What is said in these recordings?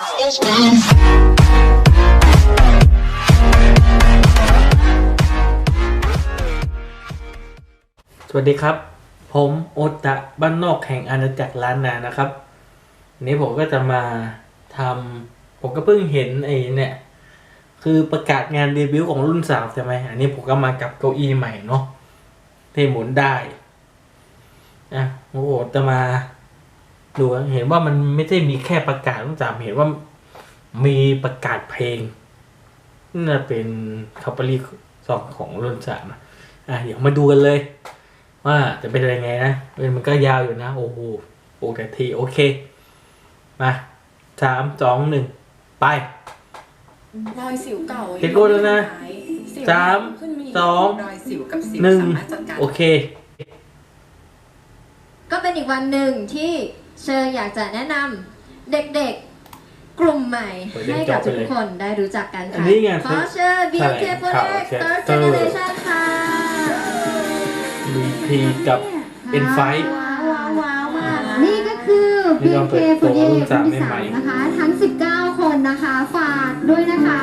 สวัสดีครับ ผมโอตะบ้านนอกแห่งอาณาจักรล้านนานะครับนี้ผมก็จะมาทำผมก็เพิ่งเห็นไอ้เนี่ยคือประกาศงานเดบิวต์ของรุ่นสามใช่ไหมอันนี้ผมก็มากับเก้าอี้ใหม่เนาะที่หมุนได้อะโอ้โหจะมา ดูเห็นว่ามันไม่ได้มีแค่ประกาศรุ่นสามเห็นว่ามีประกาศเพลงน่าเป็นคัพเปอรี่สองของรุ่นสามอะอะเดี๋ยวมาดูกันเลย ว่าจะเป็นยังไงนะเออมันก็ยาวอยู่นะ โอ้โหโอ้แต่ทีโอเค มาสามสองหนึ่งไปรอยสิวเก่าเก็บกดแล้วนะสิวสามขึ้นอีกสองรอยสิวกับสิวหนึ่งสามารถจัดการโอเค ก็เป็นอีกวันหนึ่งที่ เชอร์อยากจะแนะนำเด็กๆ กลุ่มใหม่เปิดเล่นให้กับจบไปเลยทุกคนได้รู้จักกันอัค่ะนนี้ไงขอเชิญแถลง BNK ข่าว Project Third Chapter Generation ค่ะ VP กับ N5 ว้าวว้าวว้าวมากนี่ก็คือ นี่เราเปิด BNK ตัวรุ่น48สามรุ่นได้ที่ไหมสามนะคะ ทั้ง 19 คนนะคะ ฝากด้วยนะคะ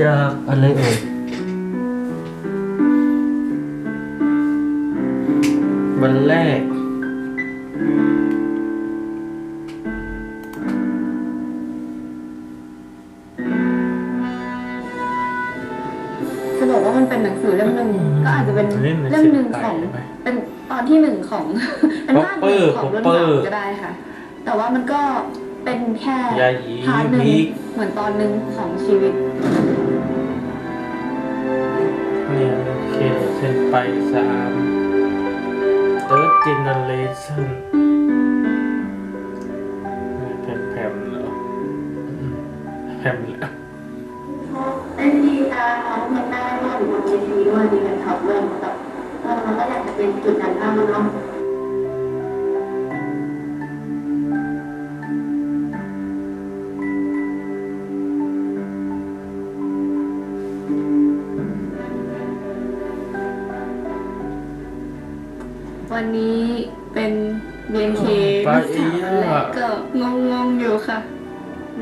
จะอะไรเอ่ยวันแรก จะบอกว่ามันเป็นหนังสือเล่มหนึ่งก็อาจจะเป็นเล่มหนังเล่มสือหนึ่งของไทยไหมเป็นตอนที่หนึ่งของ เป็นภาคหนึ่งของรุ่น Popper สามก็ได้ค่ะ แต่ว่ามันก็เป็นแค่ยาหยีพาร์ทหนึ่งมิกเหมือนตอนหนึ่งของชีวิตเนี่ยโอเคเส้นไปสาม third ลชั่นแผ่นแพมๆเหรอแพมเหรอเป็นดีตาน้องเป็นได้ก็อยู่บนเวทีด้วยมีเป็นท็อปด้วยแบบเราก็อยากจะเป็นจุดนั้นบ้างเนาะ วันนี้เป็น BNK ไปรุ่นอีสแรอะกก็งงงอยู่ค่ะ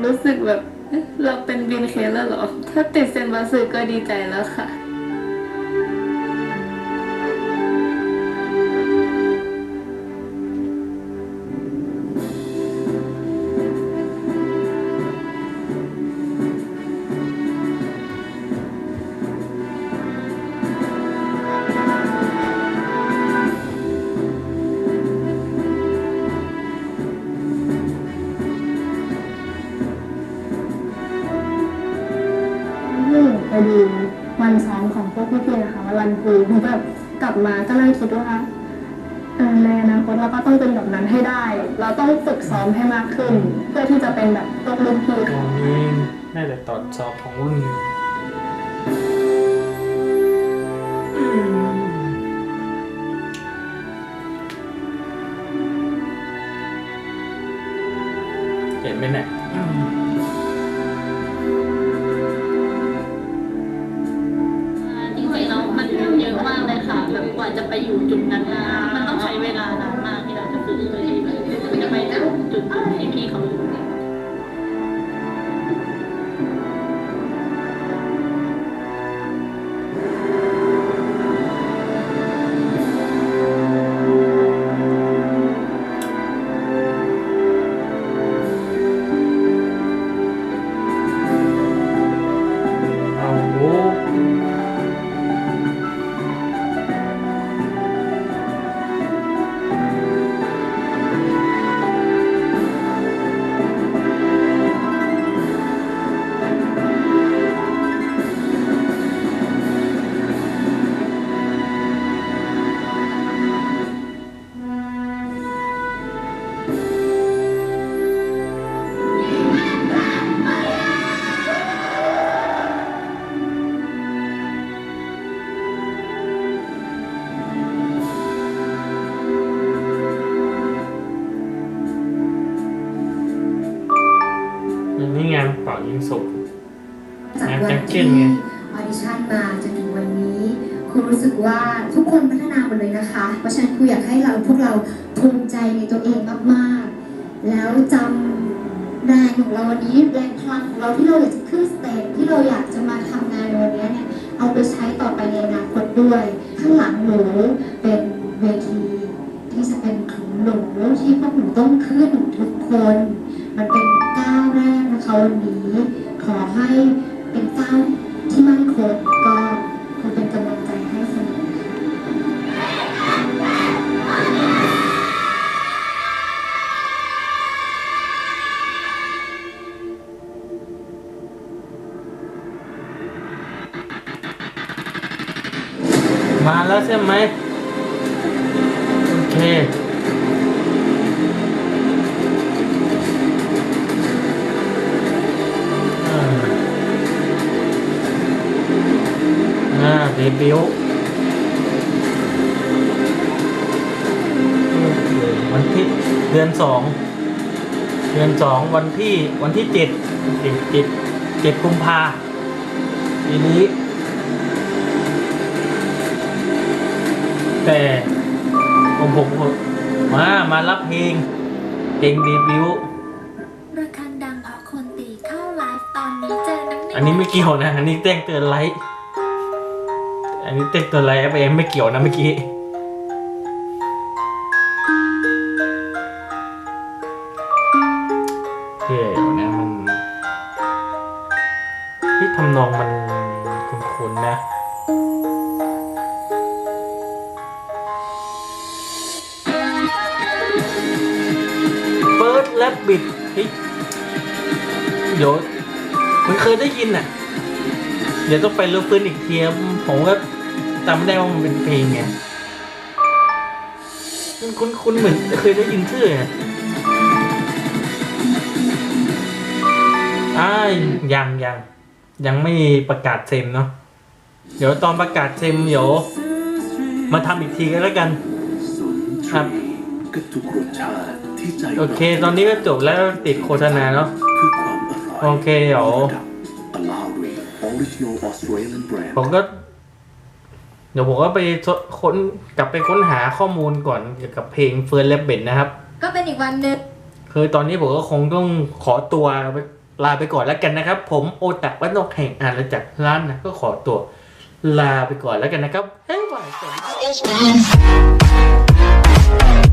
รู้สึกแบบเราเป็นเบนเคแล้วหรอ ถ้าติดเซนบาสึก็ดีใจแล้วค่ะ พวกพี่ๆนะคะวันรันครูผมแบบกลับมาก็เลยคิดว่าเออในอนาคตเราก็ต้องเป็นแบบนั้นให้ได้ เราต้องฝึกซ้อมให้มากขึ้น เพื่อที่จะเป็นแบบพวกรุ่นพี่ตรค่ะงนี้น่าจะตอนสอบของรุ่นเห็นไหมเนี่ย ไปอยู่จุดนั้นนะ สุกจากงานวัจันงเก้ที่นไงออดิชั่นมาจนถึงวันนี้ครูรู้สึกว่าทุกคนพัฒนาหมดเลยนะคะ เพราะฉะนั้นครูอยากให้เราพวกเราภูมิใจในตัวเองมากๆ แล้วจำแรงของเราวันนี้แรงพลังของเราที่เราอยากจะขึ้นสเตจที่เราอยากจะมาทำงานในวันนี้เนี่ยเอาไปใช้ต่อไปในอนาคตด้วยข้างหลังหนูเป็นเวทีที่จะเป็นของหนูที่พวกหนูต้องขึ้นทุกคน มันเป็น ก้าวันนี้ ขอให้เป็นก้าที่มั่นคงก็คงเป็นกำลังใจให้เสมอมาแล้วใช่ไหม โอเค เดบิวต์วันที่เดือนสองเดือนสองวันที่วันที่เจ็ดเจ็ดเจ็ดเจ็ดกุมภาปีนี้ แต่ผมผมผมมา มารับเพลงเพลงเดบิวต์ระฆังดังเพราะคนตีเข้าไลฟ์ตอนนี้เจอน้ำหนึ่งอันนี้ไม่เกี่ยวนะ อันนี้แจ้งเตือนไลฟ์ อันนี้แจ้งเตือนไลฟ์ไปเอไม่เกี่ยวนะเมื่อกี้เดี๋ยวนะมันที่ทำนองมันคุ้นๆนะเฟิร์สแลบบิดเฮ้ยเดี๋ยวมันเคยได้ยินอะ เดี๋ยวต้องไปรู้ฟื้นอีกทีผมก็ จำไม่ได้ว่ามันเป็นเพลงไงมันคุ้นๆเหมือนเคยได้ยินชื่ออะอ้ายยังยังยังไม่ประกาศเซมเนาะเดี๋ยวตอนประกาศเซมเดี๋ยวมาทำอีกทีกันแล้วกันครับโอเค ตอนนี้ก็จบแล้วติดโฆษณาเนาะโอเคเดี๋ยวผมก็ เดี๋ยวผมก็ไปค้นกลับไปค้นหาข้อมูลก่อนเกี่ยวกับเพลงเฟิร์นแลบเบนนะครับ ก็เป็นอีกวันหนึ่งคือตอนนี้ผมก็คงต้องขอตัวลาไปก่อนแล้วกันนะครับ ผมโอตะวัดนกแห่งอ่านและจากร้านนะก็ขอตัวลาไปก่อนแล้วกันนะครับเฮ้ยบายสวัสดีครับ